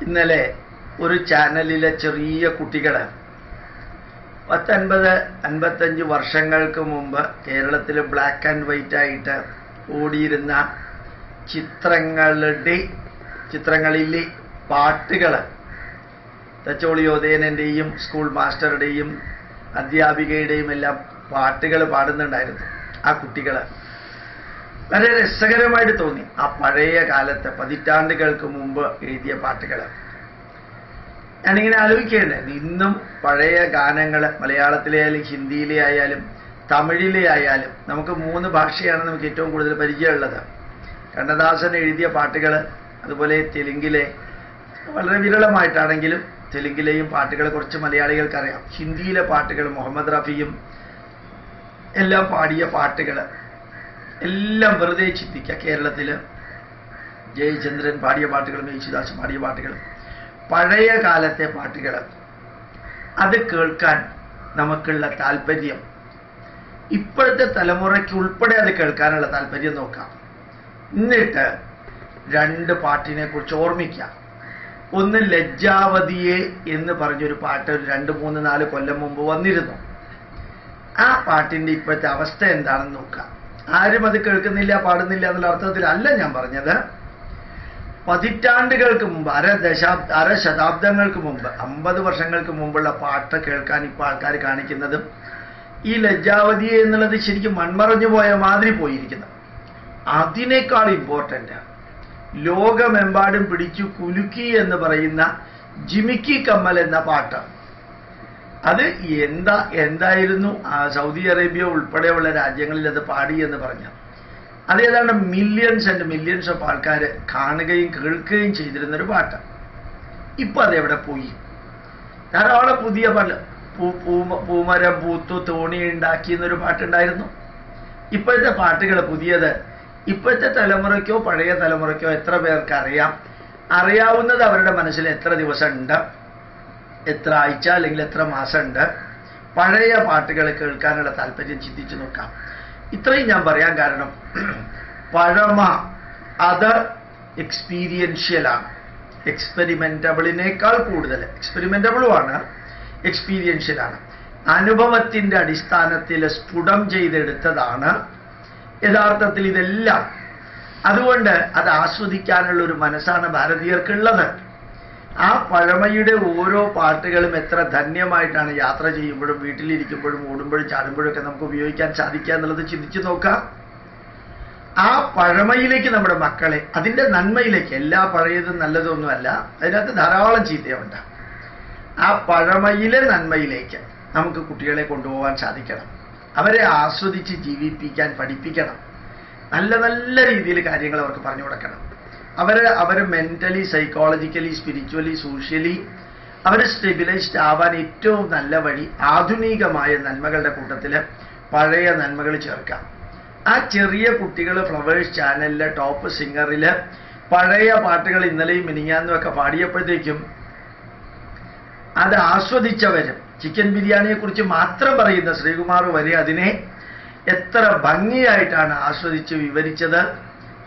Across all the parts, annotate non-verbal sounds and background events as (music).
ഇന്നലെ ഒരു ചാനലിലെ ചെറിയ കുട്ടികൾ പത്തൻപത് അൻപത്തഞ്ച് വർഷങ്ങൾക്ക് മുമ്പ് കേരളത്തിൽ ബ്ലാക്ക് ആൻഡ് വൈറ്റ് ആയിട്ട് ഓടിയിരുന്ന ചിത്രങ്ങളുടെ ചിത്രങ്ങളിലെ പാട്ടുകൾ തച്ചോളിയോദയനന്റെയും സ്കൂൾ മാസ്റ്ററുടെയും അധ്യാപികയുടെയും എല്ലാം പാട്ടുകൾ പാടുന്നുണ്ടായിരുന്നു ആ കുട്ടികൾ വളരെ രസകരമായിട്ട് തോന്നി. ആ പഴയ കാലത്തെ പതിറ്റാണ്ടുകൾക്ക് മുമ്പ് എഴുതിയ പാട്ടുകൾ. ഞാനിങ്ങനെ ആലോചിക്കേണ്ടേ ഇന്നും പഴയ ഗാനങ്ങൾ മലയാളത്തിലെ ആയാലും ഹിന്ദിയിലെ ആയാലും തമിഴിലെ ആയാലും നമുക്ക് മൂന്ന് ഭാഷയാണ് നമുക്ക് ഏറ്റവും കൂടുതൽ പരിചയമുള്ളത്. കണ്ണദാസൻ എഴുതിയ പാട്ടുകൾ അതുപോലെ തെലുങ്കിലെ വളരെ വിരളമായിട്ടാണെങ്കിലും തെലുങ്കിലെയും പാട്ടുകൾ കുറച്ച് മലയാളികൾക്കറിയാം. ഹിന്ദിയിലെ പാട്ടുകൾ മുഹമ്മദ് റഫിയും എല്ലാം പാടിയ പാട്ടുകൾ എല്ലാം വെറുതെ ചിന്തിക്കുക കേരളത്തിൽ ജയചന്ദ്രൻ പാടിയ പാട്ടുകളും യേശുദാസ് പാടിയ പാട്ടുകളും പഴയ കാലത്തെ പാട്ടുകൾ. അത് കേൾക്കാൻ നമുക്കുള്ള താല്പര്യം. ഇപ്പോഴത്തെ തലമുറയ്ക്ക് ഉൾപ്പെടെ അത് കേൾക്കാനുള്ള താല്പര്യം നോക്കാം. എന്നിട്ട് രണ്ട് പാട്ടിനെ കുറിച്ച് ഓർമ്മിക്കാം. ഒന്ന് ലജ്ജാവതിയെ എന്ന് പറഞ്ഞൊരു പാട്ട് ഒരു രണ്ട് മൂന്ന് നാല് കൊല്ലം മുമ്പ് വന്നിരുന്നു. ആ പാട്ടിന്റെ ഇപ്പോഴത്തെ അവസ്ഥ എന്താണെന്ന് നോക്കാം. ആരും അത് കേൾക്കുന്നില്ല പാടുന്നില്ല എന്നുള്ള അർത്ഥത്തിലല്ല ഞാൻ പറഞ്ഞത്. പതിറ്റാണ്ടുകൾക്ക് മുമ്പ് അര ദശാബ്ദ അര ശതാബ്ദങ്ങൾക്ക് മുമ്പ് അമ്പത് വർഷങ്ങൾക്ക് മുമ്പുള്ള പാട്ട് കേൾക്കാൻ ഇപ്പോൾ ആൾക്കാർ കാണിക്കുന്നതും ഈ ലജ്ജാവതി എന്നുള്ളത് ശരിക്കും മൺമറഞ്ഞു പോയ മാതിരി പോയിരിക്കുന്നു. അതിനേക്കാൾ ഇമ്പോർട്ടന്റ് ലോകമെമ്പാടും പിടിച്ചു കുലുക്കി എന്ന് പറയുന്ന ജിമിക്കി കമ്മൽ എന്ന പാട്ട് അത് എന്താ എന്തായിരുന്നു സൗദി അറേബ്യ ഉൾപ്പെടെയുള്ള രാജ്യങ്ങളിൽ അത് പാടി എന്ന് പറഞ്ഞു അത് ഏതാണ്ട് മില്യൺസ് ആൻഡ് മില്യൺസ് ഓഫ് ആൾക്കാർ കാണുകയും കേൾക്കുകയും ചെയ്തിരുന്നൊരു പാട്ടാണ്. ഇപ്പൊ അതെവിടെ പോയി? ധാരാളം പുതിയ പാട്ട് പൂമരം പൂത്തു തോണി ഉണ്ടാക്കി എന്നൊരു പാട്ടുണ്ടായിരുന്നു. ഇപ്പോഴത്തെ പാട്ടുകൾ പുതിയത് ഇപ്പോഴത്തെ തലമുറയ്ക്കോ പഴയ തലമുറയ്ക്കോ എത്ര പേർക്ക് അറിയാം? അറിയാവുന്നത് അവരുടെ മനസ്സിൽ എത്ര ദിവസം ഉണ്ട് എത്ര ആഴ്ച അല്ലെങ്കിൽ എത്ര മാസമുണ്ട്? പഴയ പാട്ടുകൾ കേൾക്കാനുള്ള താല്പര്യം ചിന്തിച്ചു നോക്കാം. ഇത്രയും ഞാൻ പറയാൻ കാരണം (clears throat) പഴമ അത് എക്സ്പീരിയൻഷ്യലാണ് എക്സ്പെരിമെന്റബിളിനേക്കാൾ കൂടുതൽ. എക്സ്പെരിമെന്റബിളുമാണ് എക്സ്പീരിയൻഷ്യലാണ് അനുഭവത്തിന്റെ അടിസ്ഥാനത്തിൽ സ്ഫുടം ചെയ്തെടുത്തതാണ്. യഥാർത്ഥത്തിൽ ഇതെല്ലാം. അതുകൊണ്ട് അത് ആസ്വദിക്കാനുള്ള ഒരു മനസ്സാണ് ഭാരതീയർക്കുള്ളത്. ആ പഴമയുടെ ഓരോ പാട്ടുകളും എത്ര ധന്യമായിട്ടാണ് യാത്ര ചെയ്യുമ്പോഴും വീട്ടിലിരിക്കുമ്പോഴും ഓടുമ്പോഴും ചാടുമ്പോഴും ഒക്കെ നമുക്ക് ഉപയോഗിക്കാൻ സാധിക്കുക എന്നുള്ളത് ചിന്തിച്ചു നോക്കാം ആ പഴമയിലേക്ക് നമ്മുടെ മക്കളെ അതിന്റെ നന്മയിലേക്ക് എല്ലാ പഴയതും നല്ലതൊന്നുമല്ല അതിനകത്ത് ധാരാളം ചീത്തയുണ്ട്. ആ പഴമയിലെ നന്മയിലേക്ക് നമുക്ക് കുട്ടികളെ കൊണ്ടുപോകാൻ സാധിക്കണം. അവരെ ആസ്വദിച്ച് ജീവിപ്പിക്കാൻ പഠിപ്പിക്കണം. നല്ല നല്ല രീതിയിൽ കാര്യങ്ങൾ അവർക്ക് പറഞ്ഞു കൊടുക്കണം. അവർ അവർ മെന്റലി സൈക്കോളജിക്കലി സ്പിരിച്വലി സോഷ്യലി അവർ സ്റ്റെബിലൈസ്ഡ് ആവാൻ ഏറ്റവും നല്ല വഴി ആധുനികമായ നന്മകളുടെ കൂട്ടത്തിൽ പഴയ നന്മകൾ ചേർക്കാം. ആ ചെറിയ കുട്ടികൾ ഫ്ലവേഴ്സ് ചാനലിലെ ടോപ്പ് സിംഗറിൽ പഴയ പാട്ടുകൾ ഇന്നലെയും മിനിങ്ങാന്നും ഒക്കെ പാടിയപ്പോഴത്തേക്കും അത് ആസ്വദിച്ചവരും ചിക്കൻ ബിരിയാണിയെക്കുറിച്ച് മാത്രം പറയുന്ന ശ്രീകുമാർ വരെ അതിനെ എത്ര ഭംഗിയായിട്ടാണ് ആസ്വദിച്ച് വിവരിച്ചത്.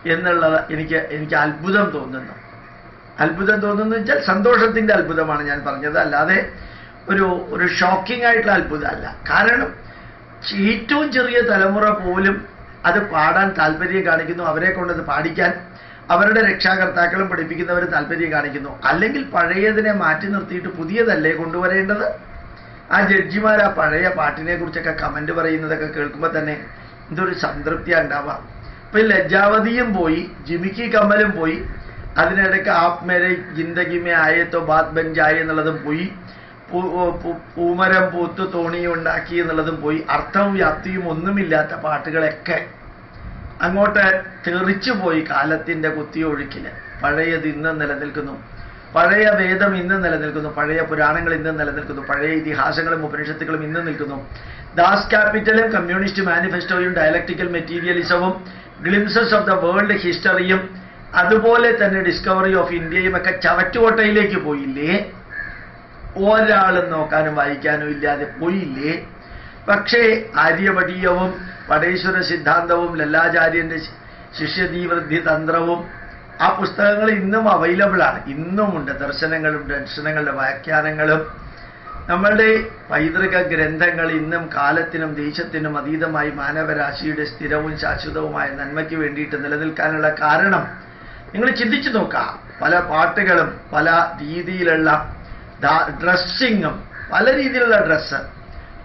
എന്നുള്ളത് എനിക്ക് എനിക്ക് അത്ഭുതം തോന്നുന്നു. അത്ഭുതം തോന്നുന്നു വെച്ചാൽ സന്തോഷത്തിന്റെ അത്ഭുതമാണ് ഞാൻ പറഞ്ഞത്. അല്ലാതെ ഒരു ഒരു ഷോക്കിംഗ് ആയിട്ടുള്ള അത്ഭുതമല്ല. കാരണം ഏറ്റവും ചെറിയ തലമുറ പോലും അത് പാടാൻ താല്പര്യം കാണിക്കുന്നു. അവരെ കൊണ്ടത് പാടിക്കാൻ അവരുടെ രക്ഷാകർത്താക്കളും പഠിപ്പിക്കുന്നവർ താല്പര്യം കാണിക്കുന്നു. അല്ലെങ്കിൽ പഴയതിനെ മാറ്റി നിർത്തിയിട്ട് പുതിയതല്ലേ കൊണ്ടുവരേണ്ടത്? ആ ജഡ്ജിമാർ ആ പഴയ പാട്ടിനെ കുറിച്ചൊക്കെ കമന്റ് പറയുന്നതൊക്കെ കേൾക്കുമ്പോൾ തന്നെ എന്തൊരു സംതൃപ്തിയാണ് ഉണ്ടാവുക. ഇപ്പൊ ലജ്ജാവതിയും പോയി ജിമിക്കി കമ്മലും പോയി. അതിനിടയ്ക്ക് ആപ് മേരെ ജിന്ദഗിമേ ആയത്തോ ബാത് ബൻ ജായേ എന്നുള്ളതും പോയി. പൂമരം പൂത്ത് തോണി ഉണ്ടാക്കി എന്നുള്ളതും പോയി. അർത്ഥവും വ്യാപ്തിയും ഒന്നുമില്ലാത്ത പാട്ടുകളൊക്കെ അങ്ങോട്ട് തെറിച്ചു പോയി കാലത്തിന്റെ കുത്തിയൊഴുക്കിൽ പഴയത് ഇന്ന് നിലനിൽക്കുന്നു. പഴയ വേദം ഇന്ന് നിലനിൽക്കുന്നു. പഴയ പുരാണങ്ങൾ ഇന്ന് നിലനിൽക്കുന്നു. പഴയ ഇതിഹാസങ്ങളും ഉപനിഷത്തുക്കളും ഇന്ന് നിൽക്കുന്നു. ദാസ് ക്യാപിറ്റലും കമ്മ്യൂണിസ്റ്റ് മാനിഫെസ്റ്റോയും ഡയലക്ടിക്കൽ മെറ്റീരിയലിസവും ഗ്ലിംസസ് ഓഫ് ദ വേൾഡ് ഹിസ്റ്ററിയും അതുപോലെ തന്നെ ഡിസ്കവറി ഓഫ് ഇന്ത്യയും ഒക്കെ ചവറ്റുകോട്ടയിലേക്ക് പോയില്ലേ? ഒരാളും നോക്കാനും വായിക്കാനും ഇല്ലാതെ പോയില്ലേ? പക്ഷേ ആര്യഭടീയവും പടേശ്വര സിദ്ധാന്തവും ലല്ലാചാര്യന്റെ ശിഷ്യതീവൃദ്ധി തന്ത്രവും ആ പുസ്തകങ്ങൾ ഇന്നും അവൈലബിൾ ആണ്. ഇന്നുമുണ്ട്. ദർശനങ്ങളും ദർശനങ്ങളുടെ വ്യാഖ്യാനങ്ങളും നമ്മളുടെ പൈതൃക ഗ്രന്ഥങ്ങൾ ഇന്നും കാലത്തിനും ദേശത്തിനും അതീതമായി മാനവരാശിയുടെ സ്ഥിരവും ശാശ്വതവുമായ നന്മയ്ക്ക് വേണ്ടിയിട്ട് നിലനിൽക്കാനുള്ള കാരണം നിങ്ങൾ ചിന്തിച്ചു നോക്കാം പല പാട്ടുകളും പല രീതിയിലുള്ള ഡ്രസ്സിങ്ങും പല രീതിയിലുള്ള ഡ്രസ്സ്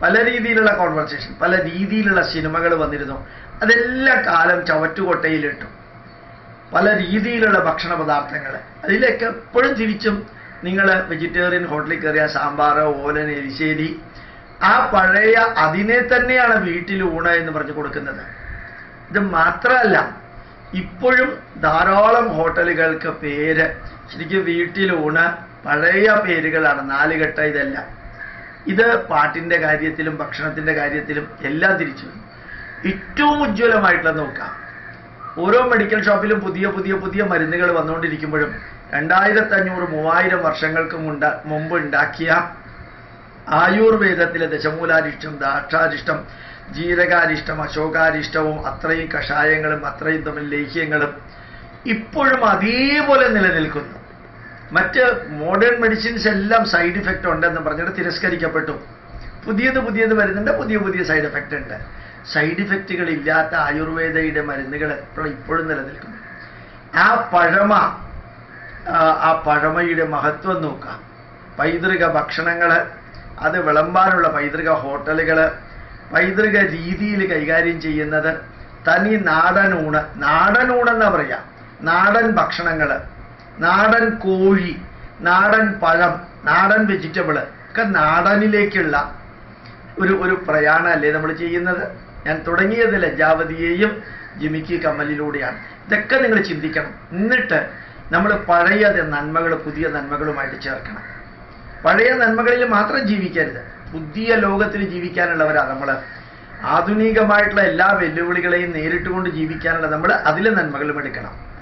പല രീതിയിലുള്ള കോൺവെർസേഷൻ പല രീതിയിലുള്ള സിനിമകൾ വന്നിരുന്നു. അതെല്ലാ കാലം ചവറ്റുകൊട്ടയിലിട്ടു. പല രീതിയിലുള്ള ഭക്ഷണ പദാർത്ഥങ്ങൾ അതിലേക്ക് എപ്പോഴും തിരിച്ചും നിങ്ങൾ വെജിറ്റേറിയൻ ഹോട്ടലിൽ കയറിയ സാമ്പാർ ഓലൻ എരിശ്ശേരി ആ പഴയ അതിനെ തന്നെയാണ് വീട്ടിൽ ഊണ എന്ന് പറഞ്ഞു കൊടുക്കുന്നത്. ഇത് മാത്രമല്ല ഇപ്പോഴും ധാരാളം ഹോട്ടലുകൾക്ക് പേര്. ശരിക്കും വീട്ടിൽ ഊണ് പഴയ പേരുകളാണ് നാലുകെട്ട ഇതല്ല. ഇത് പാട്ടിന്റെ കാര്യത്തിലും ഭക്ഷണത്തിന്റെ കാര്യത്തിലും എല്ലാം തിരിച്ചു. ഏറ്റവും ഉജ്ജ്വലമായിട്ടുള്ള നോക്കാം. ഓരോ മെഡിക്കൽ ഷോപ്പിലും പുതിയ പുതിയ പുതിയ മരുന്നുകൾ വന്നുകൊണ്ടിരിക്കുമ്പോഴും രണ്ടായിരത്തി അഞ്ഞൂറ് മൂവായിരം വർഷങ്ങൾക്ക് മുമ്പ് ഉണ്ടാക്കിയ ആയുർവേദത്തിലെ ദശമൂലാരിഷ്ടം ദാക്ഷാരിഷ്ടം ജീരകാരിഷ്ടം അശോകാരിഷ്ടവും അത്രയും കഷായങ്ങളും അത്രയും തമ്മിൽ ലേഹ്യങ്ങളും ഇപ്പോഴും അതേപോലെ നിലനിൽക്കുന്നു. മറ്റ് മോഡേൺ മെഡിസിൻസ് എല്ലാം സൈഡ് ഇഫക്റ്റ് ഉണ്ടെന്ന് പറഞ്ഞിട്ട് തിരസ്കരിക്കപ്പെട്ടു. പുതിയത് പുതിയത് വരുന്നുണ്ട് പുതിയ പുതിയ സൈഡ് ഇഫക്റ്റ് ഉണ്ട്. സൈഡ് ഇഫക്റ്റുകൾ ഇല്ലാത്ത ആയുർവേദയുടെ മരുന്നുകൾ എപ്പോഴും ഇപ്പോഴും നിലനിൽക്കുന്നു. ആ പഴമ ആ, പഴമയുടെ മഹത്വം നോക്കാം. പൈതൃക ഭക്ഷണങ്ങൾ അത് വിളമ്പാനുള്ള പൈതൃക ഹോട്ടലുകൾ പൈതൃക രീതിയിൽ കൈകാര്യം ചെയ്യുന്നത് തനി നാടനൂണ് പറയാം പറയാ. നാടൻ ഭക്ഷണങ്ങൾ നാടൻ കോഴി നാടൻ പഴം നാടൻ വെജിറ്റബിൾ ഒക്കെ നാടനിലേക്കുള്ള ഒരു ഒരു പ്രയാണമല്ലേ നമ്മൾ ചെയ്യുന്നത്? ഞാൻ തുടങ്ങിയത് ലജ്ജാവതിയെയും ജിമിക്കി കമ്മലിലൂടെയാണ് ഇതൊക്കെ നിങ്ങൾ ചിന്തിക്കണം. എന്നിട്ട് നമ്മൾ പഴയ നന്മകൾ പുതിയ നന്മകളുമായിട്ട് ചേർക്കണം. പഴയ നന്മകളിൽ മാത്രം ജീവിക്കരുത്. പുതിയ ലോകത്തിൽ ജീവിക്കാനുള്ളവരാ നമ്മൾ. ആധുനികമായിട്ടുള്ള എല്ലാ വെല്ലുവിളികളെയും നേരിട്ടുകൊണ്ട് ജീവിക്കാനുള്ള നമ്മൾ അതിലെ നന്മകളും എടുക്കണം.